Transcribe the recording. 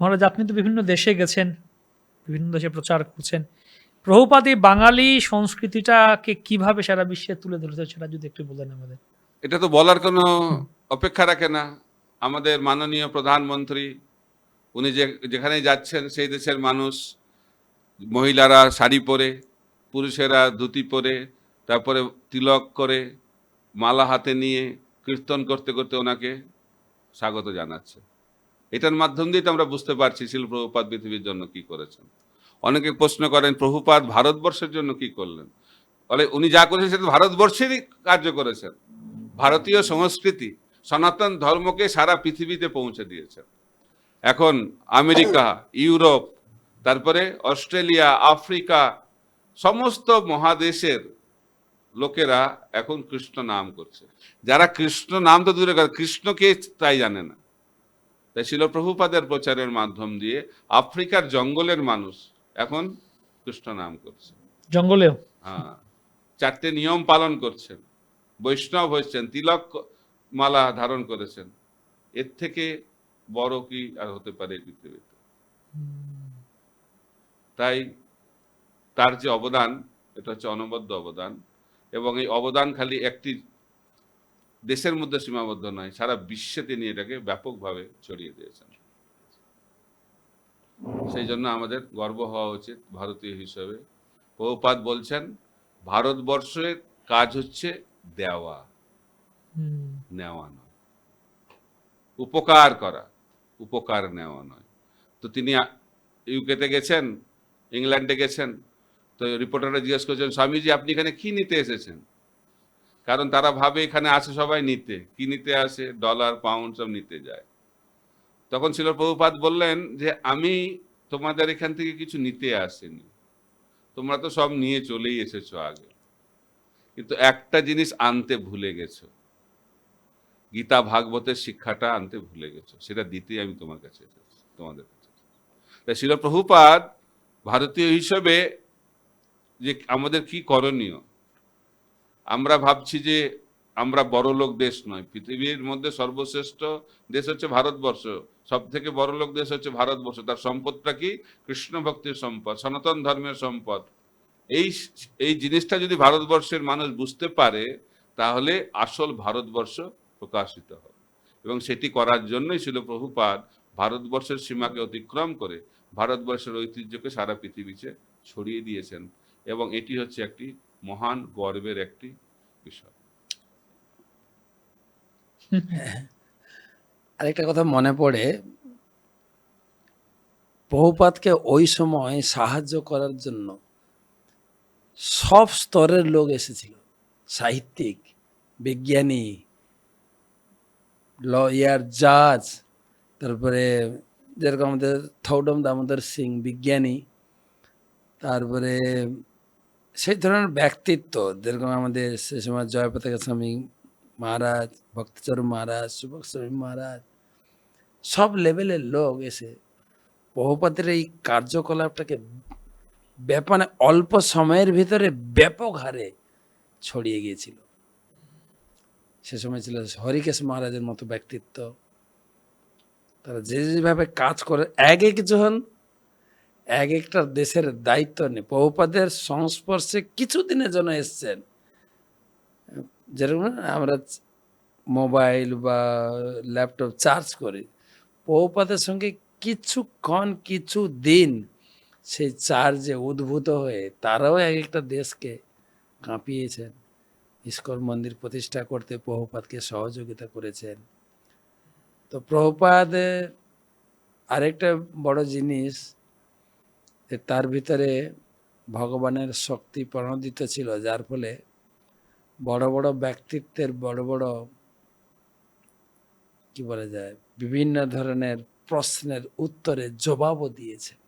মহারাজ, আপনি তো বিভিন্ন দেশে গেছেন, বিভিন্ন দেশে প্রচার করছেন। প্রভুপাদ এই বাঙালি সংস্কৃতিটাকে কীভাবে সারা বিশ্বে তুলে ধরেছে সেটা যদি একটু বলেন আমাদের। এটা তো বলার কোনো অপেক্ষা রাখে না। আমাদের মাননীয় প্রধানমন্ত্রী, উনি যে যেখানে যাচ্ছেন, সেই দেশের মানুষ, মহিলারা শাড়ি পরে, পুরুষেরা ধুতি পরে, তারপরে তিলক করে, মালা হাতে নিয়ে কীর্তন করতে করতে ওনাকে স্বাগত জানাচ্ছে। এটার মাধ্যম দিয়ে তো আমরা বুঝতে পারছি শিল প্রভুপাত পৃথিবীর জন্য কি করেছেন। অনেকে প্রশ্ন করেন, প্রভুপাত ভারতবর্ষের জন্য কি করলেন? বলে, উনি যা করেছেন সেটা ভারতবর্ষেরই কার্য করেছেন। ভারতীয় সংস্কৃতি, সনাতন ধর্মকে সারা পৃথিবীতে পৌঁছে দিয়েছেন এখন আমেরিকা, ইউরোপ, তারপরে অস্ট্রেলিয়া, আফ্রিকা, সমস্ত মহাদেশের লোকেরা এখন কৃষ্ণ নাম করছে। যারা কৃষ্ণ নাম তো দূরে কৃষ্ণকে তাই জানে না? তাই ছিল প্রভুপাদের প্রচারের মাধ্যম দিয়ে আফ্রিকার জঙ্গলের মানুষ এখন কৃষ্ণ নাম করছে। জঙ্গলেও? হ্যাঁ। চারটে নিয়ম পালন করছেন। বৈষ্ণব হয়েছেন তিলক মালা ধারণ করেছেন। এর থেকে বড় কি আর হতে পারে পৃথিবীতে? তাই তার যে অবদান এটা হচ্ছে অনবদ্য অবদান এবং এই অবদান খালি একটি দেশের মধ্যে সীমাবদ্ধ নয় সারা বিশ্বে তিনি এটাকে ব্যাপকভাবে ছড়িয়ে দিয়েছেন। সেই জন্য আমাদের গর্ব হওয়া উচিত ভারতীয় হিসেবে। বহুপাত বলছেন ভারতবর্ষের কাজ হচ্ছে দেওয়া নেওয়া নয়। উপকার করা উপকার নেওয়া নয়। তো তিনি ইউকেতে গেছেন ইংল্যান্ডে গেছেন তো রিপোর্টাররা জিজ্ঞেস করছেন স্বামীজি আপনি এখানে কি নিতে এসেছেন? কারণ তারা ভাবে এখানে আসে সবাই নিতে। কি নিতে আসে? ডলার পাউন্ড সব নিতে যায়। তখন ছিল প্রভুপাত বললেন যে, আমি তোমাদের এখান থেকে কিছু নিতে আসিনি। তোমরা তো সব নিয়ে চলেই এসেছ আগে। কিন্তু একটা জিনিস আনতে ভুলে গেছো। গীতা ভাগবতের শিক্ষাটা আনতে ভুলে গেছো। সেটা দিতেই আমি তোমার কাছে তোমাদের কাছে তাই শিল প্রভুপাদ ভারতীয় হিসেবে যে আমাদের কি করণীয় আমরা ভাবছি যে আমরা বড় লোক দেশ নয়। পৃথিবীর মধ্যে সর্বশ্রেষ্ঠ দেশ হচ্ছে ভারতবর্ষ। সব থেকে বড় লোক দেশ হচ্ছে ভারতবর্ষ। তার সম্পদটা কি? কৃষ্ণ ভক্তির সম্পদ, সনাতন ধর্মের সম্পদ। এই এই জিনিসটা যদি ভারতবর্ষের মানুষ বুঝতে পারে, তাহলে আসল ভারতবর্ষ প্রকাশিত হবে। এবং সেটি করার জন্যই ছিল প্রভুপাদ ভারতবর্ষের সীমাকে অতিক্রম করে ভারতবর্ষের ঐতিহ্যকে সারা পৃথিবীতে ছড়িয়ে দিয়েছেন। এবং এটি হচ্ছে একটি মহান গর্বের একটি বিষয়। আরেকটা কথা মনে পড়ে। বহুপাতকে ওই সময় সাহায্য করার জন্য সব স্তরের লোক এসেছিল। সাহিত্যিক, বিজ্ঞানী, লয়ার, জাজ, তারপরে যেরকম আমাদের থৌডম দামোদর সিং, বিজ্ঞানী, তারপরে সেই ধরনের ব্যক্তিত্ব, যেরকম আমাদের সে সময় জয়পতাকা স্বামী মহারাজ, ভক্তচরণ মহারাজ সুভক স্বামী মহারাজ, সব লেভেলের লোক এসে বহুপাতের এই কার্যকলাপটাকে ব্যাপারে অল্প সময়ের ভিতরে ব্যাপক হারে ছড়িয়ে গিয়েছিল। সে সময় ছিল হরিকেশ মহারাজের মতো ব্যক্তিত্ব। তারা যে যেভাবে কাজ করে এক এক একজন এক একটা দেশের দায়িত্ব নেই বহুপাদের সংস্পর্শে কিছুদিনের জন্য এসছেন। যেরকম আমরা মোবাইল বা ল্যাপটপ চার্জ করি। বহুপাতের সঙ্গে কিছুক্ষণ কিছু দিন সেই চার্জে উদ্ভূত হয়ে তারাও এক একটা দেশকে কাঁপিয়েছেন। ইস্কন মন্দির প্রতিষ্ঠা করতে প্রভুপাদকে সহযোগিতা করেছেন। তো প্রভুপাদ আরেকটা বড় জিনিস তার ভিতরে ভগবানের শক্তি প্রণোদিত ছিল, যার ফলে বড় বড় ব্যক্তিত্বের বড় বড়, কি বলা যায়, বিভিন্ন ধরনের প্রশ্নের উত্তরে জবাবও দিয়েছে।